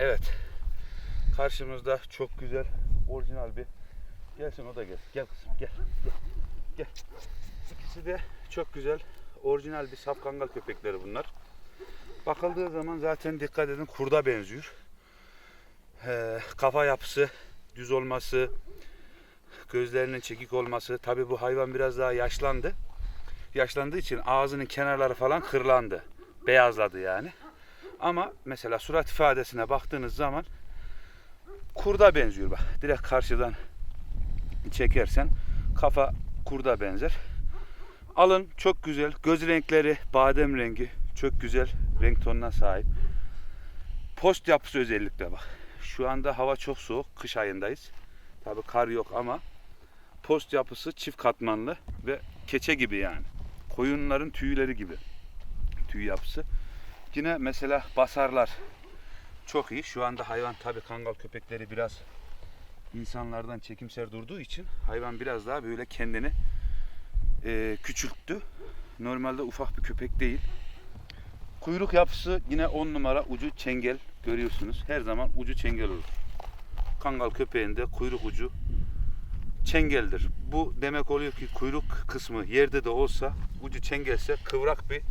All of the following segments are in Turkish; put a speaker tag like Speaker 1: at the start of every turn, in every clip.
Speaker 1: Evet. Karşımızda çok güzel orijinal bir gelsin o da gel. Gel kızım gel. Gel. gel. İkisi de çok güzel orijinal bir safkangal köpekleri bunlar. Bakıldığı zaman zaten dikkat edin kurda benziyor. Ee, kafa yapısı düz olması, gözlerinin çekik olması. Tabi bu hayvan biraz daha yaşlandı. Yaşlandığı için ağzının kenarları falan kırlandı. Beyazladı yani. Ama mesela surat ifadesine baktığınız zaman kurda benziyor bak. Direkt karşıdan çekersen kafa kurda benzer. Alın çok güzel. Göz renkleri badem rengi. Çok güzel renk tonuna sahip. Post yapısı özellikle bak. Şu anda hava çok soğuk. Kış ayındayız. Tabi kar yok ama post yapısı çift katmanlı ve keçe gibi yani. Koyunların tüyleri gibi. Tüy yapısı. Yine mesela basarlar çok iyi. Şu anda hayvan tabi kangal köpekleri biraz insanlardan çekimser durduğu için hayvan biraz daha böyle kendini e, küçülttü. Normalde ufak bir köpek değil. Kuyruk yapısı yine 10 numara ucu çengel görüyorsunuz. Her zaman ucu çengel olur. Kangal köpeğinde kuyruk ucu çengeldir. Bu demek oluyor ki kuyruk kısmı yerde de olsa ucu çengelse kıvrak bir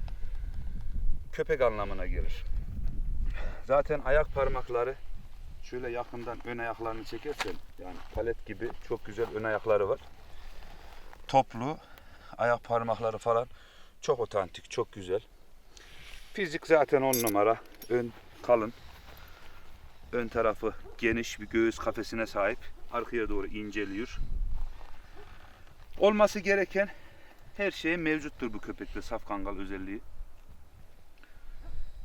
Speaker 1: köpek anlamına gelir. Zaten ayak parmakları şöyle yakından ön ayaklarını çekersen yani palet gibi çok güzel ön ayakları var. Toplu ayak parmakları falan çok otantik, çok güzel. Fizik zaten on numara. Ön kalın. Ön tarafı geniş bir göğüs kafesine sahip. Arkaya doğru inceliyor. Olması gereken her şey mevcuttur bu köpekte safkangal özelliği.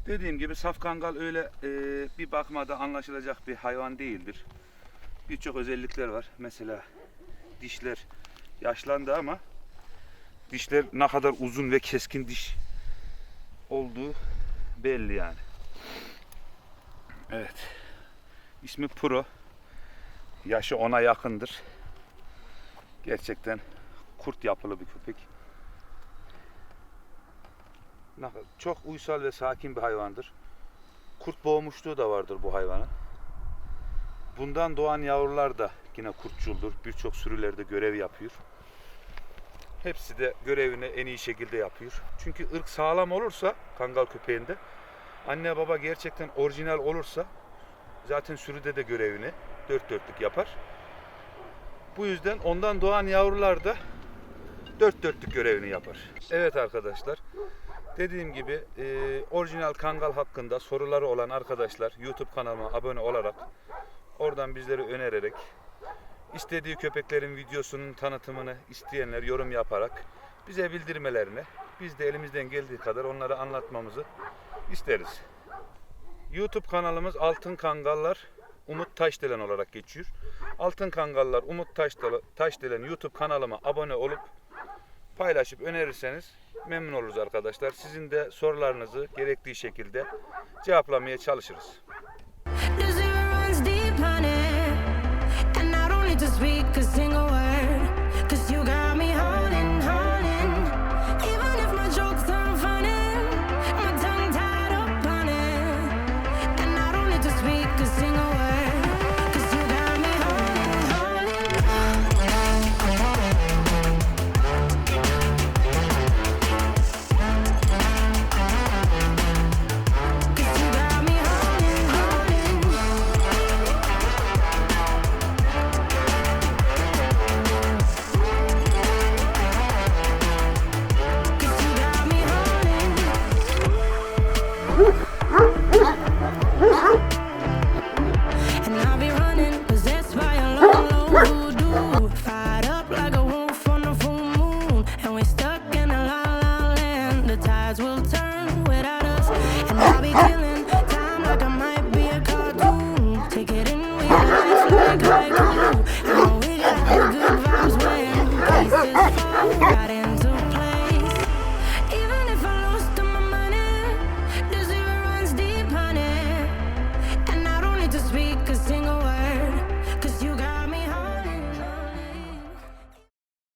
Speaker 1: Dediğim gibi safkangal öyle e, bir bakmada anlaşılacak bir hayvan değildir. Birçok özellikler var. Mesela dişler yaşlandı ama dişler ne kadar uzun ve keskin diş olduğu belli yani. Evet. İsmi Pro. Yaşı ona yakındır. Gerçekten kurt yapılı bir köpek. Çok uysal ve sakin bir hayvandır. Kurt boğmuşluğu da vardır bu hayvanın. Bundan doğan yavrular da yine kurtçuldur. Birçok sürülerde görev yapıyor. Hepsi de görevini en iyi şekilde yapıyor. Çünkü ırk sağlam olursa kangal köpeğinde anne baba gerçekten orijinal olursa zaten sürüde de görevini dört dörtlük yapar. Bu yüzden ondan doğan yavrular da dört dörtlük görevini yapar. Evet arkadaşlar. Dediğim gibi e, orijinal kangal hakkında soruları olan arkadaşlar YouTube kanalıma abone olarak oradan bizleri önererek istediği köpeklerin videosunun tanıtımını isteyenler yorum yaparak bize bildirmelerini biz de elimizden geldiği kadar onları anlatmamızı isteriz. YouTube kanalımız Altın Kangallar Umut Taşdelen olarak geçiyor. Altın Kangallar Umut Taşdelen, YouTube kanalıma abone olup paylaşıp önerirseniz memnun oluruz arkadaşlar. Sizin de sorularınızı gerektiği şekilde cevaplamaya çalışırız.
Speaker 2: The zero runs deep, honey. And don't need to speak